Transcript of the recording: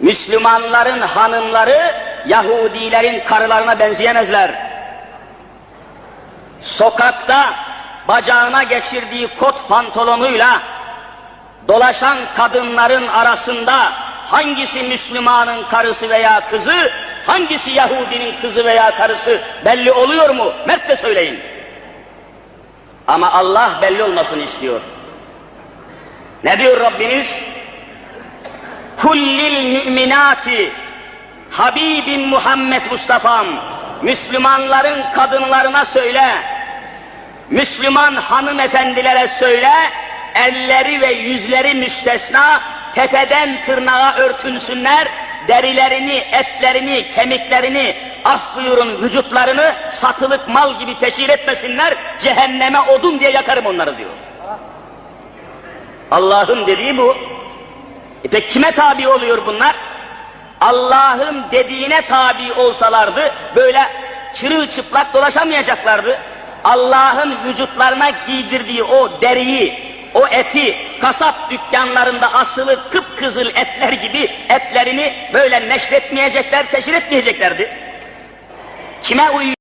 Müslümanların hanımları Yahudilerin karılarına benzeyemezler. Sokakta bacağına geçirdiği kot pantolonuyla dolaşan kadınların arasında hangisi Müslümanın karısı veya kızı, hangisi Yahudinin kızı veya karısı belli oluyor mu? Mertse söyleyin. Ama Allah belli olmasını istiyor. Ne diyor Rabbimiz? Kullil müminati Habibim Muhammed Mustafa'm Müslümanların kadınlarına söyle Müslüman hanımefendilere söyle elleri ve yüzleri müstesna tepeden tırnağa örtünsünler derilerini, etlerini, kemiklerini, af buyurun vücutlarını satılık mal gibi teşhir etmesinler, cehenneme odun diye yakarım onları diyor. Allah'ın dediği bu. E peki kime tabi oluyor bunlar? Allah'ın dediğine tabi olsalardı böyle çırılçıplak dolaşamayacaklardı. Allah'ın vücutlarına giydirdiği o deriyi, o eti kasap dükkanlarında asılı kıpkızıl etler gibi etlerini böyle neşretmeyecekler, teşhir etmeyeceklerdi. Kime uyuyor?